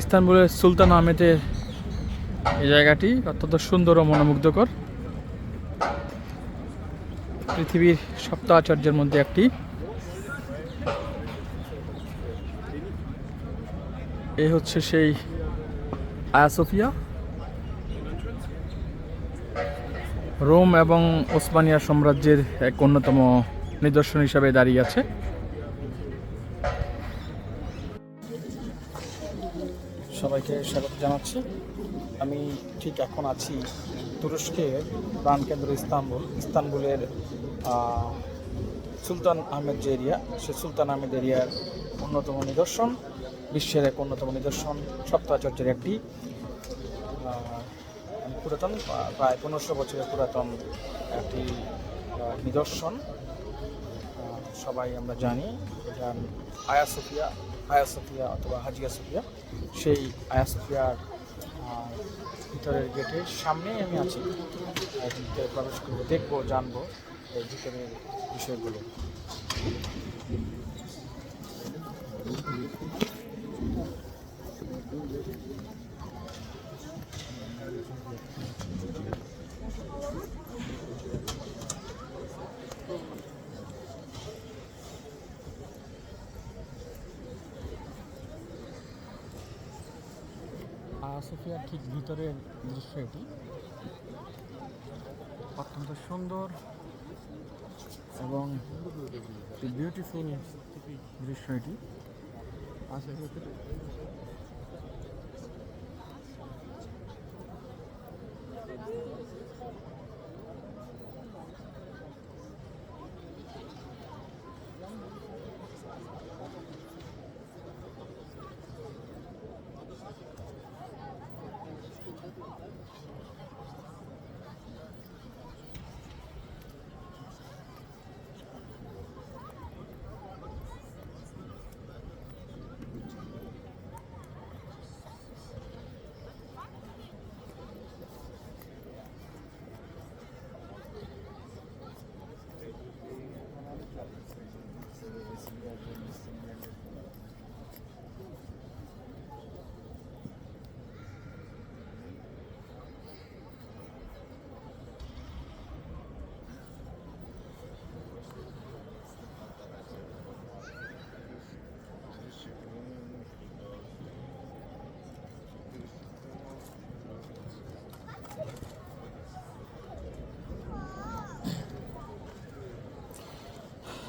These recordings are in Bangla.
ইস্তানবুলের সুলতান আহমেদের এই জায়গাটি অত্যন্ত সুন্দর ও মনোমুগ্ধকর। পৃথিবীর সপ্ত আচার্যের মধ্যে একটি। এ হচ্ছে সেই আয়াসোফিয়া রোম এবং ওসমানিয়া সাম্রাজ্যের এক অন্যতম নিদর্শন হিসাবে দাঁড়িয়ে আছে। সবাইকে স্বাগত জানাচ্ছি। আমি ঠিক এখন আছি তুরস্কের প্রাণকেন্দ্র ইস্তাম্বুল। ইস্তানবুলের আহ, সুলতান আহমেদ যে এরিয়া সে সুলতান আহমেদ এরিয়ার অন্যতম নিদর্শন বিশ্বের এক অন্যতম নিদর্শন সপ্তাচার্যের একটি পুরাতন প্রায় পনেরোশো বছরের পুরাতন একটি নিদর্শন। সবাই আমরা জানি এটা আয়া সোফিয়া আয়া সোফিয়া অথবা হাজিয়া সুফিয়া, সেই আয়া সোফিয়ার ভিতরের গেটের সামনেই আমি আছি। ভিতরে প্রবেশ করব, দেখব, জানব এই ভিতরের বিষয়গুলো। আয়া সোফিয়ার ঠিক ভিতরের দৃশ্য এটি। অত্যন্ত সুন্দর এবং বিউটিফুল দৃশ্য এটি।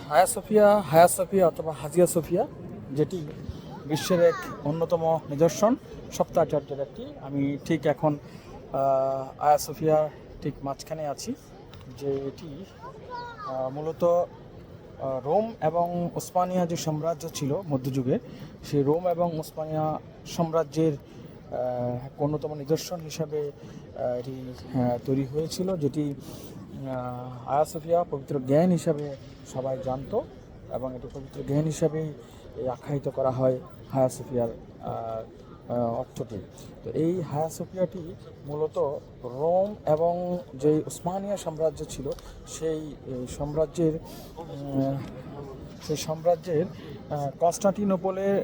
হায়া সোফিয়া হায়া সোফিয়া অথবা হাজিয়া সোফিয়া, যেটি বিশ্বের এক অন্যতম নিদর্শন, সপ্তাহাচার্যের একটি। আমি ঠিক এখন আয়া সোফিয়ার ঠিক মাঝখানে আছি, যে এটি মূলত রোম এবং ওসমানিয়া যে সাম্রাজ্য ছিল মধ্যযুগে, সেই রোম এবং ওসমানিয়া সাম্রাজ্যের অন্যতম নিদর্শন হিসাবে এটি তৈরি হয়েছিল, যেটি আয়া সোফিয়া পবিত্র জ্ঞান হিসাবে সবাই জানতো এবং এটি পবিত্র জ্ঞান হিসাবেই এই আখ্যায়িত করা হয় হায়া সোফিয়ার অর্থটি। তো এই হায়া সোফিয়াটি মূলত রোম এবং যে উসমানিয়া সাম্রাজ্য ছিল, সেই সাম্রাজ্যের সেই সাম্রাজ্যের কনস্টান্টিনোপলের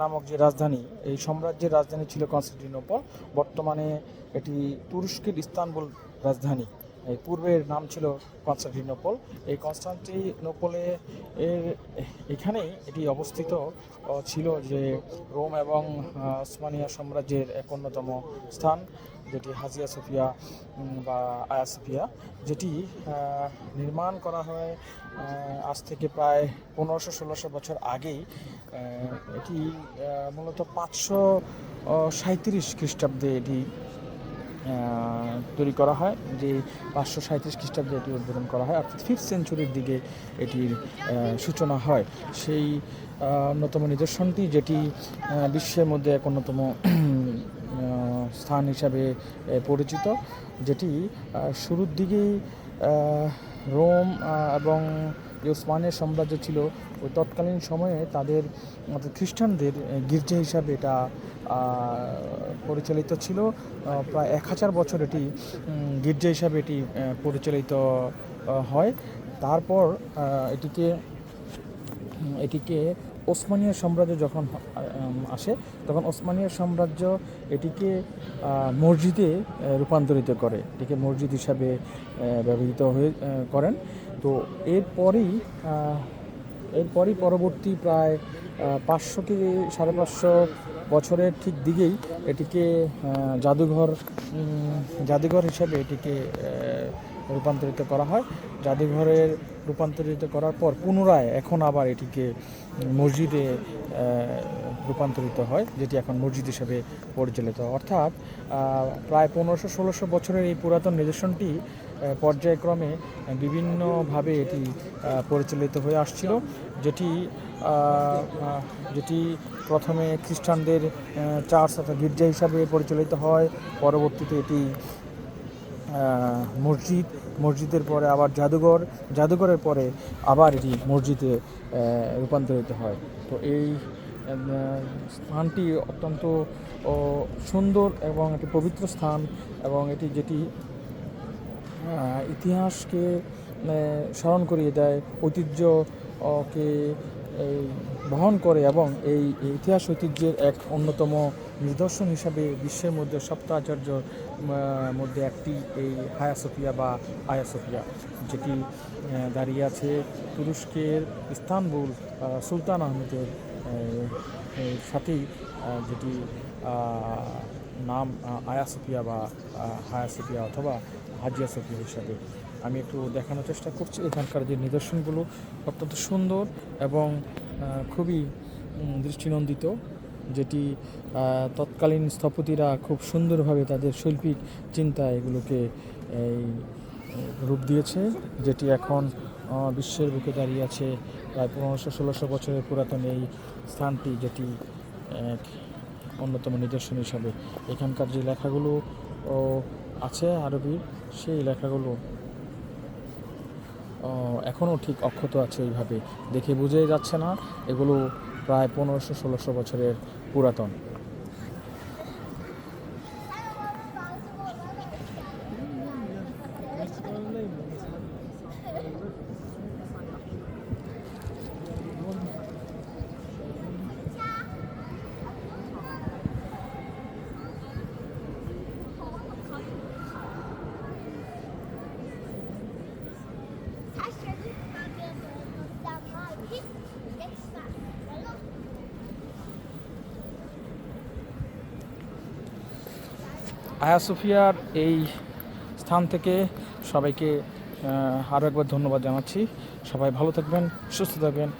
নামক যে রাজধানী, এই সাম্রাজ্যের রাজধানী ছিল কনস্টান্টিনোপল। বর্তমানে এটি তুরস্কের ইস্তানবুল রাজধানী। পূর্বের নাম ছিল কনস্টান্টিনোপল। এই কনস্টান্টিনোপলে এর এখানেই এটি অবস্থিত ছিল যে রোম এবং ওসমানিয়া সাম্রাজ্যের এক অন্যতম স্থান, যেটি হাজিয়া সোফিয়া বা আয়া সোফিয়া, যেটি নির্মাণ করা হয় আজ থেকে প্রায় পনেরোশো ষোলোশো বছর আগেই। এটি মূলত পাঁচশো সাঁত্রিশ খ্রিস্টাব্দে এটি তৈরি করা হয়, যে পাঁচশো সাঁত্রিশ খ্রিস্টাব্দে এটি উদ্বোধন করা হয়, অর্থাৎ ফিফথ সেঞ্চুরির দিকে এটির সূচনা হয়। সেই অন্যতম নিদর্শনটি যেটি বিশ্বের মধ্যে এক অন্যতম স্থান হিসাবে পরিচিত, যেটি শুরুর দিকেই রোম এবং যে ওসমানের সাম্রাজ্য ছিল ওই তৎকালীন সময়ে তাদের খ্রিস্টানদের গির্জা হিসাবে এটা পরিচালিত ছিল। প্রায় এক হাজার বছর এটি গির্জা হিসাবে এটি পরিচালিত হয়। তারপর এটিকে এটিকে ওসমানীয় সাম্রাজ্য যখন আসে, তখন ওসমানীয় সাম্রাজ্য এটিকে মসজিদে রূপান্তরিত করে। এটিকে মসজিদ হিসাবে ব্যবহৃত হয়ে করেন। তো এরপরেই এরপরই পরবর্তী প্রায় পাঁচশো কি সাড়ে পাঁচশো বছরের ঠিক দিকেই এটিকে জাদুঘর জাদুঘর হিসাবে এটিকে রূপান্তরিত করা হয়। জাদুঘরের রূপান্তরিত করার পর পুনরায় এখন আবার এটিকে মসজিদে রূপান্তরিত হয়, যেটি এখন মসজিদ হিসেবে পরিচালিত। অর্থাৎ প্রায় পনেরোশো ষোলোশো বছরের এই পুরাতন নিদর্শনটি পর্যায়ক্রমে বিভিন্নভাবে এটি পরিচালিত হয়ে আসছিল। যেটি যেটি প্রথমে খ্রিস্টানদের চার্চ অর্থাৎ গির্জা হিসাবে পরিচালিত হয়। পরবর্তীতে এটি মসজিদ, মসজিদের পরে আবার জাদুঘর, জাদুঘরের পরে আবার এটি মসজিদে রূপান্তরিত হয়। তো এই স্থানটি অত্যন্ত সুন্দর এবং একটি পবিত্র স্থান এবং এটি যেটি ইতিহাসকে স্মরণ করিয়ে দেয় ঐতিহ্যকে বহন করে এবং এই ইতিহাস ঐতিহ্যের এক অন্যতম নিদর্শন হিসাবে বিশ্বের মধ্যে সপ্তাহ আচার্য মধ্যে একটি এই হায়া সোফিয়া বা আয়া সোফিয়া যেটি দাঁড়িয়ে আছে তুরস্কের ইস্তানবুল সুলতান আহমেদের সাথেই যেটি নাম আহ, আয়া সোফিয়া বা আহ, হায়া সোফিয়া অথবা হাজিয়া সোফিয়া হিসাবে আমি একটু দেখানোর চেষ্টা করছি। এখানকার যে নিদর্শনগুলো অত্যন্ত সুন্দর এবং খুবই দৃষ্টিনন্দিত, যেটি তৎকালীন স্থপতিরা খুব সুন্দরভাবে তাদের শৈল্পিক চিন্তা এগুলোকে এই, রূপ দিয়েছে, যেটি এখন বিশ্বের বুকে দাঁড়িয়ে আছে প্রায় পনেরোশো, ষোলোশো বছরের পুরাতন এই স্থানটি, যেটি এক অন্যতম নিদর্শন হিসাবে। এখানকার যে লেখাগুলো আছে আরবির সেই লেখাগুলো। এখনও ঠিক অক্ষত আছে এইভাবে। দেখে বুঝেই যাচ্ছে না, এগুলো প্রায় পনেরোশো, ষোলোশো বছরের পুরাতন। আয়া সুফিয়ার এই স্থান থেকে সবাইকে আরও একবার ধন্যবাদ জানাচ্ছি। সবাই ভালো থাকবেন, সুস্থ থাকবেন।